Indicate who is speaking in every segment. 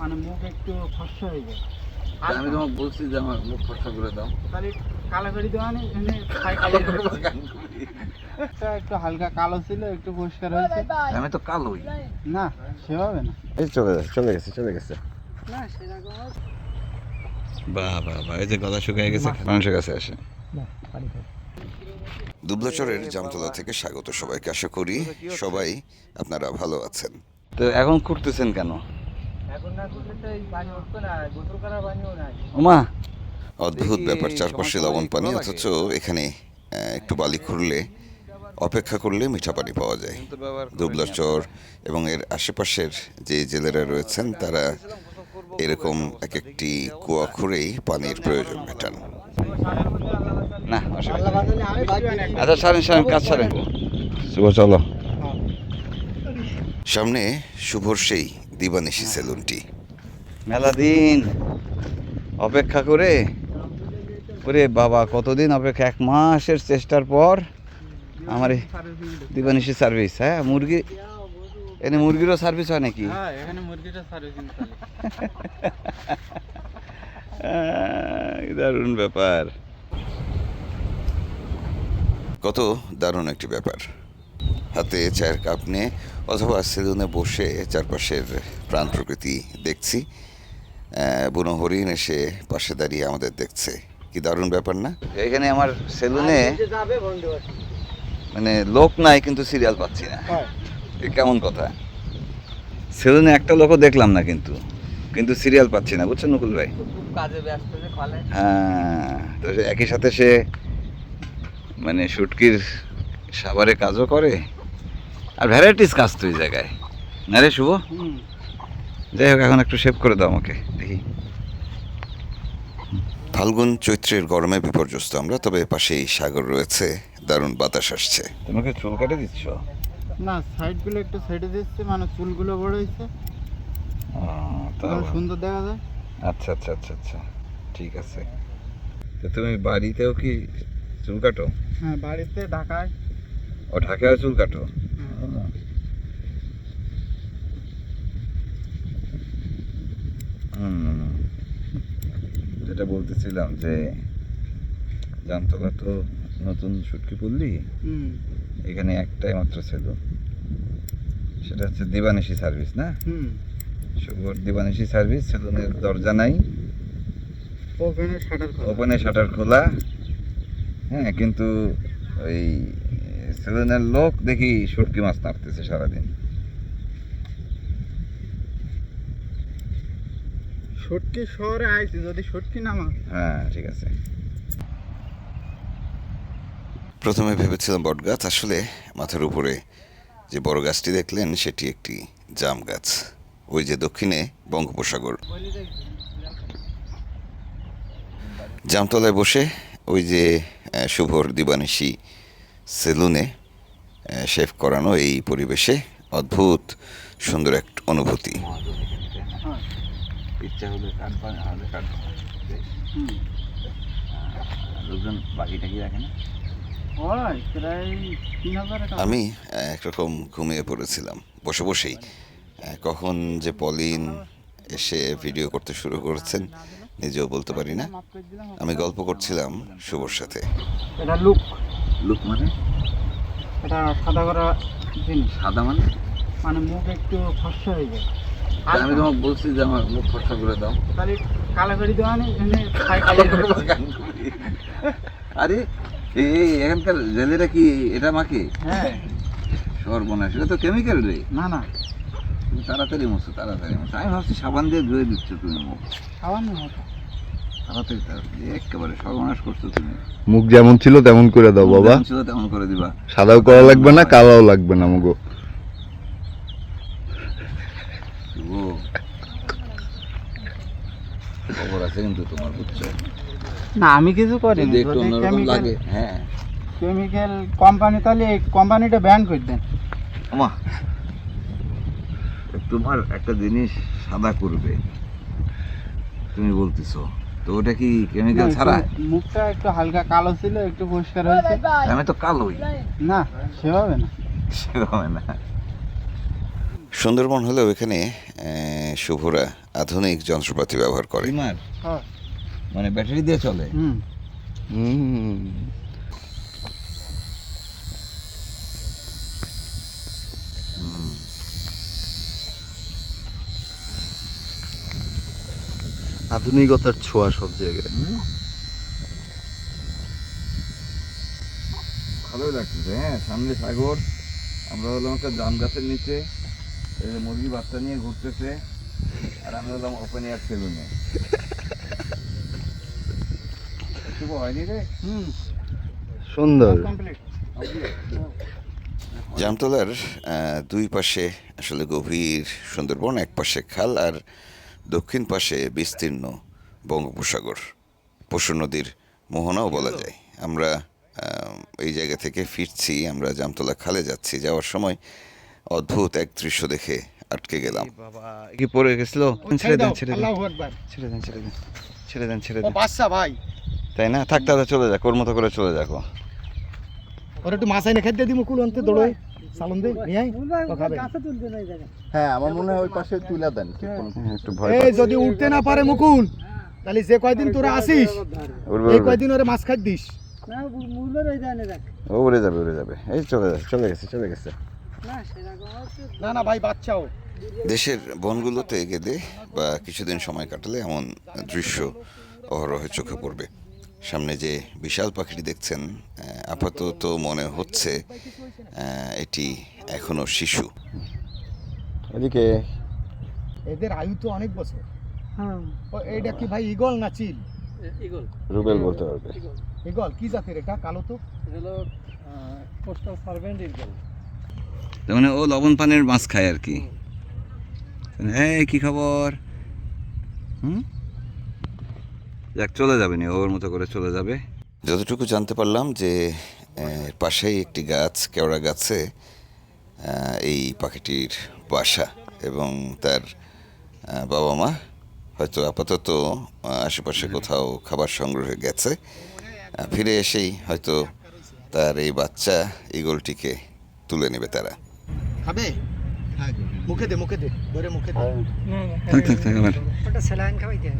Speaker 1: মানে মুখ একটু ফর্সা হয়ে যায়।
Speaker 2: আমি তোমাকে বলছি যে আমার মুখ ফসা করে দাও।
Speaker 1: তাহলে কালো করে দেওয়া নেই। একটু হালকা কালো ছিল একটু পরিষ্কার হয়েছে।
Speaker 2: আমি তো কালোই।
Speaker 1: না সেভাবে না।
Speaker 3: এই চলে চলে গেছে চলে গেছে।
Speaker 1: না সেরকম
Speaker 2: বাহ বাহ বাহ এই যে গলা শুকিয়ে গেছে মানুষের কাছে আসে।
Speaker 4: দুবলাচরের জামতলা থেকে স্বাগত সবাইকে আশা করি সবাই আপনারা ভালো আছেন।
Speaker 2: তো এখন করতেছেন কেন? ওমা।
Speaker 4: অদ্ভুত ব্যাপার চারপাশে লবণ পানি অথচ এখানে একটু বালি খুঁড়লে অপেক্ষা করলে মিঠা পানি পাওয়া যায়।
Speaker 2: করেনি
Speaker 4: দুবলাচর এবং এর আশেপাশের যে জেলেরা রয়েছেন তারা এরকম এক একটি কুয়া খুঁড়েই পানির প্রয়োজন মেটান।
Speaker 2: না আচ্ছা সারেন সারেন কাজ সারেন। শুভ চলো
Speaker 4: সামনে শুভর সেই দিবানিশি সেলুনটি।
Speaker 2: মেলা দিন অপেক্ষা করে। ওরে বাবা কতদিন অপেক্ষা? এক মাসের চেষ্টার পর আমার এই দিবানিশি সার্ভিস হ্যাঁ? মুরগি এনে মুরগিরও সার্ভিস হয় নাকি?
Speaker 1: হ্যাঁ
Speaker 2: দারুণ ব্যাপার।
Speaker 4: কত দারুণ একটি ব্যাপার। হাতে চায়ের কাপ নিয়ে অথবা সেলুনে বসে চারপাশের প্রাণ প্রকৃতি দেখছি। বুনো হরিণ এসে পাশে দাঁড়িয়ে আমাদের দেখছে। কি দারুণ ব্যাপার না?
Speaker 2: এখানে আমার সেলুনে মানে লোক নাই কিন্তু সিরিয়াল পাচ্ছি না। এ কেমন কথা? সেলুনে একটা লোকও দেখলাম না কিন্তু। কিন্তু সিরিয়াল পাচ্ছি না বুঝছেন নকুল ভাই? হ্যাঁ তো একই সাথে সে মানে শুটকির সাবারে কাজও করে আর ভ্যারাইটিস কাজ তো এই জায়গায়। না রে শুভ?
Speaker 1: হুম।
Speaker 2: যাই হোক এখন একটু সেভ করে দাও আমাকে দেখি।
Speaker 4: ফাল্গুন চৈত্রের গরমে বিপর্যস্ত আমরা তবে পাশেই সাগর রয়েছে দারুণ বাতাস আসছে।
Speaker 2: তোমাকে চুল কেটে দিচ্ছ?
Speaker 1: না সাইডগুলো একটু সাইডে দিচ্ছে মানে চুলগুলো বড় হয়েছে। সুন্দর দেখা যায়।
Speaker 2: আচ্ছা আচ্ছা আচ্ছা আচ্ছা ঠিক আছে। তো তুমি বাড়িতেও কি চুল কাটো?
Speaker 1: হ্যাঁ বাড়িতে ঢাকায়।
Speaker 2: ও ঢাকায় চুল কাটো?
Speaker 1: হ্যাঁ।
Speaker 2: হুম। যেটা বলতেছিলাম যে জামতলা তো নতুন সুটকি পড়লি এখানে একটাই মাত্র ছিল সেটা হচ্ছে দিবানিশি সার্ভিস না?
Speaker 1: হুম।
Speaker 2: শুভর দিবানিশি সার্ভিস সেলুনের দরজা নাই। ওপেনে শাটার খোলা। হ্যাঁ কিন্তু ওই সেলুনের লোক দেখি শুটকি মাছ নাড়তেছে সারাদিন।
Speaker 1: সটকি শহরে আইছি যদি সটকি নামা
Speaker 2: হ্যাঁ ঠিক আছে।
Speaker 4: প্রথমে ভেবেছিলাম বটগাছ আসলে মাথার উপরে যে বড় গাছটি দেখলেন সেটি একটি জাম গাছ। ওই যে দক্ষিণে বঙ্গোপসাগর। জামতলায় বসে ওই যে শুভর দিবানিশি সেলুনে শেভ করানো এই পরিবেশে অদ্ভুত সুন্দর এক অনুভূতি। আমি একরকম ঘুমিয়ে পড়েছিলাম। বসে বসেই। কখন যে পলিন এসে ভিডিও করতে শুরু করেছেন নিজেও বলতে পারি না। আমি গল্প করছিলাম শুভর সাথে।
Speaker 1: এটা লুক
Speaker 2: লোক মানে?
Speaker 1: এটা সাদা করা জিনিস।
Speaker 2: সাদা মানে?
Speaker 1: মানে মুখ একটু ফর্সা হয়ে যায়।
Speaker 2: আমি তোমাকে বলছি যে আমার মুখ ফসা করে দাও।
Speaker 1: তাহলে কালো করে দেওয়া নেই।
Speaker 2: আরে এই এখানকার জেলেরা কি এটা মাকে
Speaker 1: হ্যাঁ।
Speaker 2: সর্বনাশ এটা তো কেমিক্যাল রে।
Speaker 1: না না।
Speaker 2: তাড়াতাড়ি মুছো তাড়াতাড়ি মুছো। আমি ভাবছি সাবান দিয়ে ধুয়ে দিচ্ছ তুমি মুখ।
Speaker 1: খাওয়ানো হতো
Speaker 2: তাড়াতাড়ি তাড়াতাড়ি একেবারে সর্বনাশ করছ তুমি।
Speaker 3: মুখ যেমন ছিল তেমন করে দাও বাবা।
Speaker 2: ছিল তেমন করে দিবা।
Speaker 3: সাদাও করা লাগবে না কালাও লাগবে না মুগো
Speaker 2: খবর আছে কিন্তু তোমার বুঝছ?
Speaker 1: না আমি কিছু করি
Speaker 2: একটু অন্যরকম লাগে হ্যাঁ।
Speaker 1: কেমিক্যাল কোম্পানি তাহলে এই কোম্পানিটা ব্যান করে দেন।
Speaker 2: আমা তোমার একটা জিনিস সাদা করবে। তুমি বলতেছো তো ওটা কি কেমিক্যাল ছাড়া?
Speaker 1: মুখটা একটু হালকা কালো ছিল একটু পরিষ্কার হয়েছে।
Speaker 2: আমি তো কালোই।
Speaker 1: না সেভাবে না।
Speaker 2: সেভাবে না।
Speaker 4: সুন্দরবন হলেও এখানে শুভরা আধুনিক যন্ত্রপাতি ব্যবহার করে।
Speaker 5: হ্যাঁ।
Speaker 2: মানে ব্যাটারি দিয়ে চলে?
Speaker 5: হুম।
Speaker 3: আধুনিকতার ছোঁয়া সব জায়গায়।
Speaker 2: ভালোই লাগতেছে হ্যাঁ সামনে সাগর আমরা হলাম একটা জাম গাছের নিচে মুরগি বাচ্চা নিয়ে ঘুরতেছে আর আমরা হলাম ওপেন এয়ার সেলুনে শুভ হয়নি রে?
Speaker 5: হুম।
Speaker 3: সুন্দর।
Speaker 4: জামতলার আহ, দুই পাশে আসলে গভীর সুন্দরবন এক পাশে খাল আর দক্ষিণ পাশে বিস্তীর্ণ বঙ্গোপসাগর। পশু নদীর মোহনাও বলা যায়। আমরা এই জায়গা থেকে ফিরছি আমরা জামতলা খালে যাচ্ছি। যাওয়ার সময় অদ্ভুত এক দৃশ্য দেখে আটকে গেলাম।
Speaker 2: বাবা কি পড়ে গেছিল? ছেড়ে দেন ছেড়ে দেন। ছেড়ে দেন ছেড়ে দেন ছেড়ে দেন ছেড়ে দেন।
Speaker 5: বাচ্চা ভাই।
Speaker 2: তাই না? থাক তাহলে চলে যাক ওর মতো করে চলে যাক
Speaker 5: ওর একটু মাছ আইনে খাইতে দিমু কুল অন্তে সালন দে নিয়ে ও খাবে।
Speaker 3: হ্যাঁ আমার মনে হয় ওই পাশে তুলে দেন
Speaker 2: হ্যাঁ, একটু ভয়
Speaker 5: এই যদি উঠতে না পারে মুকুল তাহলে যে কয়দিন তোরা আসিস এই কয়দিন ওরে মাছ খাই দিস।
Speaker 2: ও উড়ে যাবে উড়ে যাবে। এই চলে যাবে চলে গেছে চলে গেছে।
Speaker 5: না না ভাই বাচ্চাও
Speaker 4: দেশের বনগুলোতে গেলে বা কিছুদিন সময় কাটালে এমন দৃশ্য অহরহে চোখে পড়বে। সামনে যে বিশাল পাখিটি দেখছেন আপাতত মনে হচ্ছে এটি এখনও শিশু।
Speaker 2: এদিকে
Speaker 5: এদের আয়ু তো অনেক বছর। ও এইটা কি ভাই ইগল না চিল?
Speaker 2: ইগল রুবেল বলতে পারবে।
Speaker 5: ইগল কি জাতের এটা? কালো তো?
Speaker 2: এগুলো কোস্টাল সার্ভেন্ট তার মানে ও লবণ পানের মাছ খায় আর কি। এই কি খবর? হুম? যাক চলে যাবে নি ওর মতো করে চলে যাবে।
Speaker 4: যতটুকু জানতে পারলাম যে পাশেই একটি গাছ কেওড়া গাছে এই পাখিটির বাসা এবং তার বাবা মা হয়তো আপাতত আশেপাশে কোথাও খাবার সংগ্রহে গেছে। ফিরে এসেই হয়তো তার এই বাচ্চা ইগলটিকে তুলে নেবে তারা।
Speaker 5: খাবে? মুখে দে মুখে দে ধরে মুখে দে।
Speaker 2: থাক থাক থাক আবার।
Speaker 6: ওটা স্যালাইন খাওয়াই দেন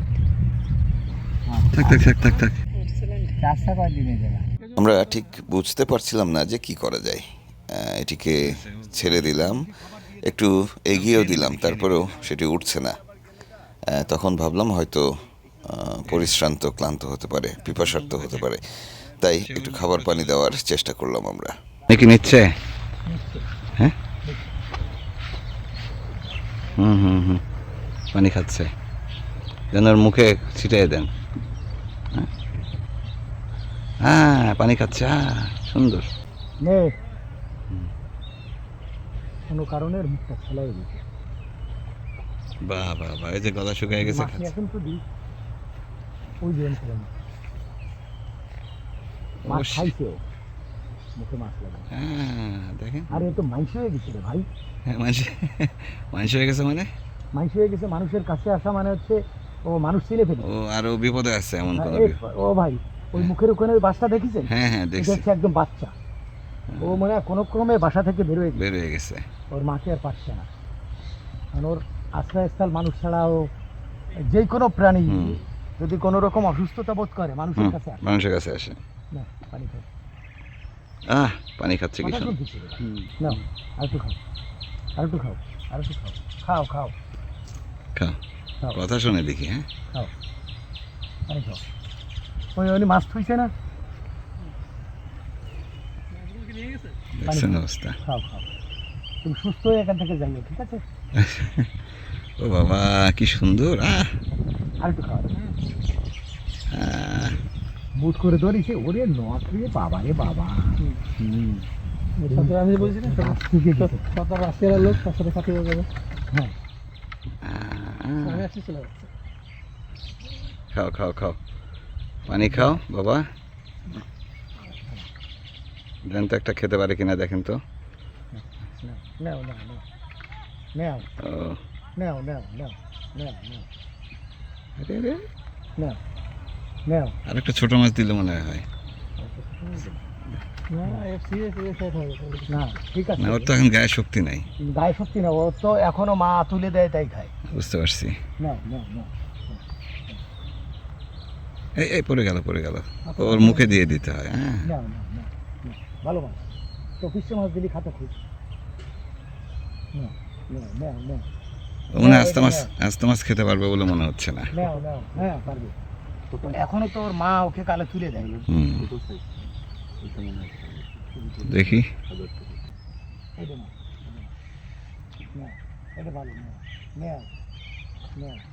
Speaker 2: থাক থাক থাক থাক থাক।
Speaker 5: চারটা কয় দিনে যাবে
Speaker 4: আমরা ঠিক বুঝতে পারছিলাম না যে কি করা যায়। এটিকে ছেড়ে দিলাম একটু এগিয়েও দিলাম তারপরেও সেটি উঠছে না। তখন ভাবলাম হয়তো পরিশ্রান্ত ক্লান্ত হতে পারে পিপাসার্থ হতে পারে। তাই একটু খাবার পানি দেওয়ার চেষ্টা করলাম আমরা।
Speaker 2: নাকি নিচ্ছে? হ্যাঁ? হুম হুম হুম। পানি খাচ্ছে। যেন মুখে ছিটিয়ে দেন। হ্যাঁ? পানি খাচ্ছে হ্যাঁ সুন্দর।
Speaker 5: নে। কোনো কারণে মুখটা
Speaker 2: বাহ বাহ বাহ এই যে গলা শুকিয়ে গেছে
Speaker 5: এখন তো দিই। ওই মাছ খাইছে মুখে মাছ লাগে।
Speaker 2: হ্যাঁ দেখেন।
Speaker 5: আর তো মাংস হয়ে গেছে রে ভাই।
Speaker 2: হ্যাঁ মানুষ মানুষ হয়ে গেছে মানে?
Speaker 5: মাংস হয়ে গেছে মানুষের কাছে আসা মানে হচ্ছে ও মানুষ ছিলে ফেলে।
Speaker 2: ও আরও বিপদে আছে এমন
Speaker 5: এ,
Speaker 2: বিপদ।
Speaker 5: ও ভাই ওই মুখের ওখানে ওই বাসটা দেখেছেন?
Speaker 2: হ্যাঁ হ্যাঁ দেখছি।
Speaker 5: একদম বাচ্চা। ও মানে কোনো ক্রমে বাসা থেকে বেরোয় গেছে।
Speaker 2: বের হয়ে গেছে।
Speaker 5: ওর মাকে আর পাচ্ছে না। কারণ ওর আশ্রয়স্থল মানুষ ছাড়া ও যে কোনো প্রাণী যদি কোনো রকম অসুস্থতা বোধ করে মানুষের কাছে আসে।
Speaker 2: মানুষের কাছে আসে।
Speaker 5: না পানি খাও।
Speaker 2: আহ পানি খাচ্ছে কি
Speaker 5: কথা
Speaker 2: সুন্দর
Speaker 5: শুনতেছি রে। নাও আরেকটু খাও। খাও। আরেকটু খাও খাও। খাও
Speaker 2: খাও।
Speaker 5: খাও।
Speaker 2: কথা শুনে দেখি হ্যাঁ।
Speaker 5: পানি খাও ওই মাছ থুইছে না?
Speaker 2: দেখছেন অবস্থা।
Speaker 5: খাও খাও তুমি সুস্থ হয়ে এখান থেকে যাইও ঠিক আছে?
Speaker 2: ও বাবা কি সুন্দর আহ।
Speaker 5: আরেকটু খাও
Speaker 2: আহ,
Speaker 5: বুট করে ধরিছে ওরে নখ রে বাবা। রে বাবা হুম আমি বলছি না কত লোক তার সাথে সাথে হয়ে যাবে। হ্যাঁ।
Speaker 2: খাও খাও খাও। পানি খাও বাবা। দেন তো একটা খেতে পারে কিনা দেখেন তো। আরে একটা ছোট মাছ দিলে মনে হয়।
Speaker 5: না ঠিক আছে।
Speaker 2: ওর তো এখন গায়ে শক্তি নাই।
Speaker 5: গায়ে শক্তি না ওর তো এখনও মা তুলে দেয় তাই খায়।
Speaker 2: বুঝতে পারছি। এই এই পড়ে গেল পড়ে গেল। ওর মুখে দিয়ে দিতে হয় হ্যাঁ।
Speaker 5: ভালো মাছ তো ফিসে মাছ দিলি খাতা
Speaker 2: ও মনে আস্তে মাছ আস্তে মাছ খেতে পারবে বলে মনে হচ্ছে না।
Speaker 5: হ্যাঁ পারবে। এখনও তো ওর মা ওকে কালে তুলে দেয়।
Speaker 2: দেখি।
Speaker 5: এটা ভালো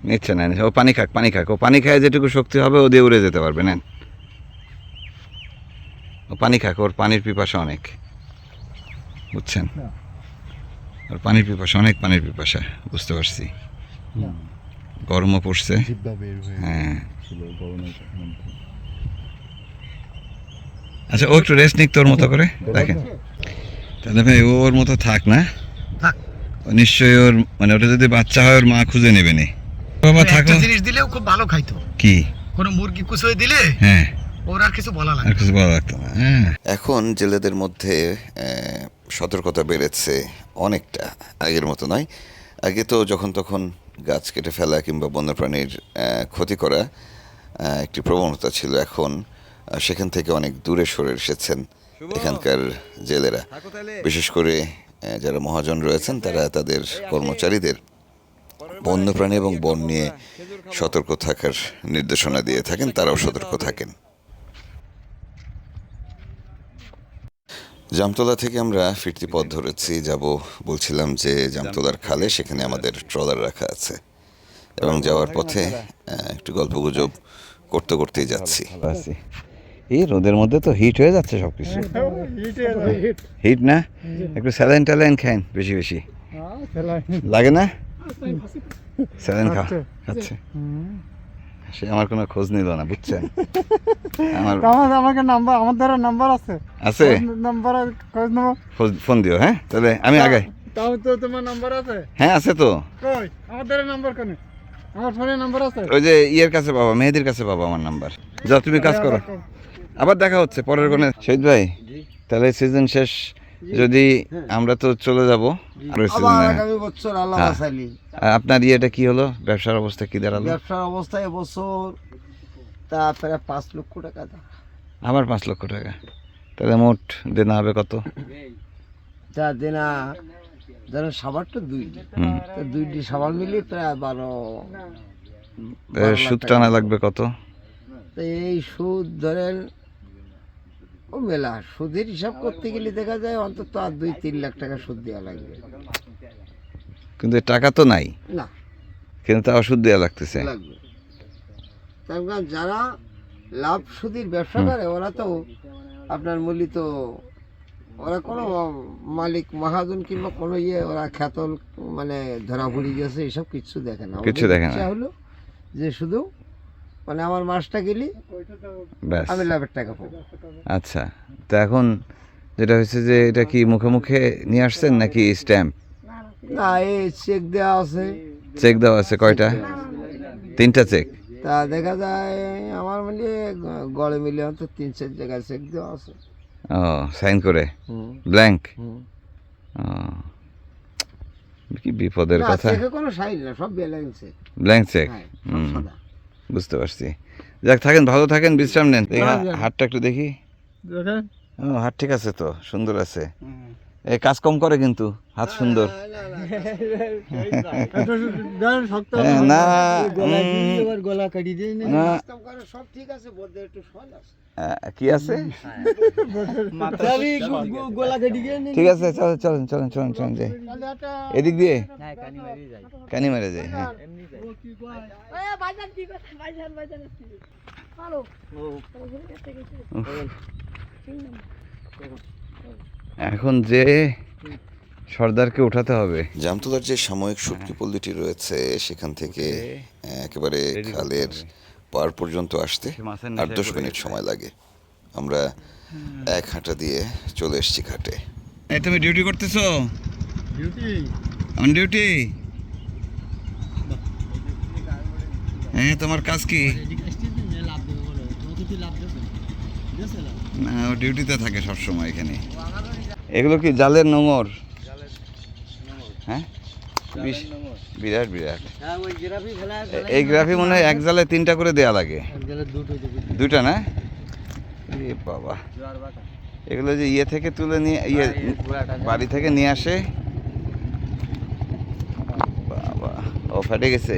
Speaker 2: নিচ্ছে না ও পানি খাক পানি খাক। ও পানি খায় যেটুকু শক্তি হবে ও দিয়ে উড়ে যেতে পারবে নেন। ও পানি খাক ওর পানির পিপাসা অনেক। বুঝছেন। ওর পানির পিপাসা অনেক পানির পিপাসা বুঝতে পারছি। গরমও পড়ছে।
Speaker 3: হয়ে
Speaker 2: আচ্ছা ও একটু রেস্ট নিক তোর মতো করে। দেখেন। তাহলে ভাই ও ওর মতো থাক না।
Speaker 5: থাক।
Speaker 2: নিশ্চয়ই ওর মানে ওটা যদি বাচ্চা হয় ওর মা খুঁজে নেবে নি। বাবা থাকো
Speaker 5: একটা জিনিস দিলেও খুব ভালো খাইতো।
Speaker 2: কি?
Speaker 5: কোনো মুরগি কুচুয়ে দিলে
Speaker 2: হ্যাঁ।
Speaker 5: ওর আর কিছু বলা লাগে
Speaker 2: কিছু বলা লাগতো না হ্যাঁ।
Speaker 4: এখন জেলেদের মধ্যে সতর্কতা বেড়েছে অনেকটা আগের মতো নয়। আগে তো যখন তখন গাছ কেটে ফেলা কিংবা বন্যপ্রাণীর ক্ষতি করা একটি প্রবণতা ছিল। এখন সেখান থেকে অনেক দূরে সরে এসেছেন এখানকার জেলেরা। বিশেষ করে যারা মহাজন রয়েছেন তারা তাদের কর্মচারীদের বন্যপ্রাণী এবং বন নিয়ে সতর্ক থাকার নির্দেশনা দিয়ে থাকেন তারাও সতর্ক থাকেন। জামতলা থেকে আমরা ফিরতি পথ ধরেছি যাব বলছিলাম যে জামতলার খালে সেখানে আমাদের ট্রলার রাখা আছে। এবং যাওয়ার পথে একটু গল্পগুজব করতে করতেই যাচ্ছি।
Speaker 2: এই রোদের মধ্যে তো হিট হয়ে যাচ্ছে সব কিছু হিট না? একটু স্যালাইন ট্যালাইন খাইন বেশি বেশি। লাগে না? স্যালাইন খাওয়া খাচ্ছে। সে আমার কোনো খোঁজ নিল না বুঝছেন? আমার
Speaker 5: আমাকে নাম্বার আমার দ্বারা নাম্বার আছে।
Speaker 2: আছে?
Speaker 5: নাম্বার খোঁজ নেব।
Speaker 2: ফোন দিও হ্যাঁ? তাহলে আমি আগাই।
Speaker 5: তাও তো তোমার নাম্বার আছে?
Speaker 2: হ্যাঁ আছে তো।
Speaker 5: কই? আমার দ্বারা নাম্বার কেন? আমার ফোনে নাম্বার আছে?
Speaker 2: ওই যে ইয়ের কাছে পাবা মেহেদির কাছে পাবা আমার নাম্বার। যাও তুমি কাজ করো। আবার দেখা হচ্ছে পরের কোণে। শহীদ ভাই? তাহলে সিজন শেষ যদি আমরা তো চলে যাব হ্যাঁ। আপনার ইয়েটা কি হলো? ব্যবসার অবস্থা কি দাঁড়াল?
Speaker 6: ব্যবসার অবস্থা এবছর তা প্রায় পাঁচ লক্ষ টাকা
Speaker 2: আবার পাঁচ লক্ষ টাকা। তাহলে মোট দেনা হবে কত?
Speaker 6: যা দেনা ধরেন সাবারটা দুই তো দুইটি সাবান মিলিয়ে প্রায় বারো
Speaker 2: সুদ টানা লাগবে কত?
Speaker 6: এই সুদ ধরেন ও মেলা সুদের হিসাব করতে গেলে দেখা যায় অন্তত আর দুই তিন লাখ টাকা সুদ দেওয়া লাগবে।
Speaker 2: কিন্তু টাকা তো নাই।
Speaker 6: না।
Speaker 2: কিন্তু তাও সুদ দেওয়া লাগতেছে।
Speaker 6: লাগবে। তার কারণ যারা লাভ সুদির ব্যবসা করে ওরা তো আপনার মূল্য ওরা কোনো মালিক মহাজন কিংবা কোনো ইয়ে ওরা খ্যাতল মানে ধরা পড়ে গেছে এসব কিছু দেখে না। কিছু
Speaker 2: দেখে না।
Speaker 6: হলো যে শুধু মানে আমার মাসটা গেলি
Speaker 2: ব্যাস।
Speaker 6: আমি লাভের টাকা পাবো।
Speaker 2: আচ্ছা তো এখন যেটা হচ্ছে যে এটা কি মুখে মুখে নিয়ে আসছেন নাকি স্ট্যাম্প?
Speaker 6: না এই চেক দেওয়া আছে।
Speaker 2: চেক দেওয়া আছে কয়টা? তিনটা চেক?
Speaker 6: তা দেখা যায় আমার মিলে গড়ে মিলে হয়তো তিন চার জায়গায় চেক দেওয়া আছে।
Speaker 2: ও সাইন করে? ব্ল্যাঙ্ক? ও কি বিপদের কথা।
Speaker 6: চেকে কোনো সাইন না সব ব্যালেন্সে
Speaker 2: ব্ল্যাঙ্ক চেক?
Speaker 6: হ্যাঁ
Speaker 2: হুম। বুঝতে পারছি। যাক থাকেন ভালো থাকেন বিশ্রাম নেন। হাটটা হা- একটু দেখি। হাট ঠিক আছে তো সুন্দর আছে। কাজ কম করে কিন্তু হাত সুন্দর। হ্যাঁ, না কি আছে?
Speaker 6: দিয়ে
Speaker 2: ঠিক আছে চলেন চলেন চলেন চলেন চলেন যাই। এদিক দিয়ে? কানি মেরে যাই। হ্যাঁ। এখন যে সর্দারকে উঠাতে হবে।
Speaker 4: জামতলার যে সাময়িক শুটকি পল্লীটি রয়েছে সেখান থেকে একেবারে খালের পার পর্যন্ত আসতে আট দশ মিনিট সময় লাগে। আমরা এক হাঁটা দিয়ে চলে এসেছি ঘাটে।
Speaker 2: এই তুমি ডিউটি করতেছো? অন ডিউটি হ্যাঁ তোমার কাজ কি? না। ও ডিউটিতে থাকে সবসময় এখানে। এগুলো কি জালের নোঙর? হ্যাঁ? বিশ- বিরাট বিরাট।
Speaker 6: হ্যাঁ
Speaker 2: এই গ্রাফি মনে হয় এক জালে তিনটা করে দেয়া লাগে।
Speaker 6: দুটো
Speaker 2: না? এ বাবা। এগুলো যে ইয়ে থেকে তুলে নিয়ে ইয়ে বাড়ি থেকে নিয়ে আসে? বাবা ও ফেটে গেছে।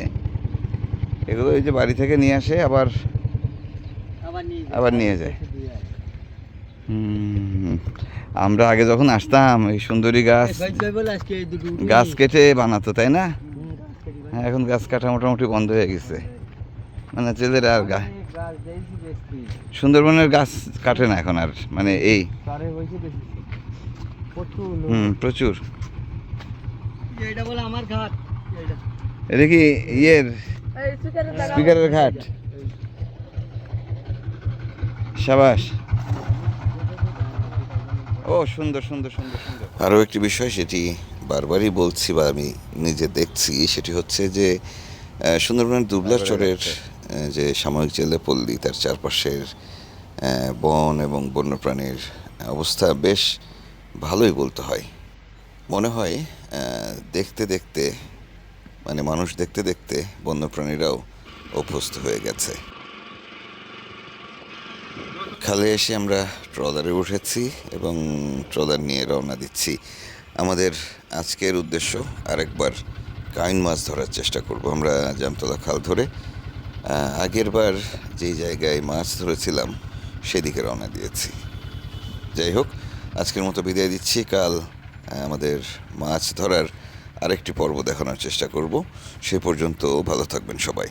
Speaker 2: এগুলো ওই যে বাড়ি থেকে নিয়ে আসে আবার
Speaker 6: আবার নিয়ে
Speaker 2: যায়। আমরা আগে যখন আসতাম এই সুন্দরী গাছ গাছ কেটে বানাতো তাই না? হ্যাঁ এখন গাছ কাটা মোটামুটি বন্ধ হয়ে গেছে। মানে ছেলেরা আর গা সুন্দরবনের গাছ কাটে না এখন আর মানে এই। হুম প্রচুর।
Speaker 6: এইটা বলে আমার ঘাট। এইটা।
Speaker 2: এটা কি ইয়ের স্পিকারের ঘাট? সাবাস। ও সুন্দর সুন্দর সুন্দর সুন্দর।
Speaker 4: আরও একটি বিষয় সেটি বারবারই বলছি বা আমি নিজে দেখছি সেটি হচ্ছে যে সুন্দরবনের দুবলার চরের যে সাময়িক জেলে পল্লী তার চারপাশের বন এবং বন্যপ্রাণীর অবস্থা বেশ ভালোই বলতে হয়। মনে হয় দেখতে দেখতে মানে মানুষ দেখতে দেখতে বন্যপ্রাণীরাও অভ্যস্ত হয়ে গেছে। খালে এসে আমরা ট্রলারে উঠেছি এবং ট্রলার নিয়ে রওনা দিচ্ছি। আমাদের আজকের উদ্দেশ্য আরেকবার কাইন মাছ ধরার চেষ্টা করব আমরা জামতলা খাল ধরে। আগের বার যেই জায়গায় মাছ ধরেছিলাম সেদিকে রওনা দিয়েছি। যাই হোক, আজকের মতো বিদায় দিচ্ছি। কাল আমাদের মাছ ধরার আরেকটি পর্ব দেখানোর চেষ্টা করব। সে পর্যন্ত ভালো থাকবেন সবাই।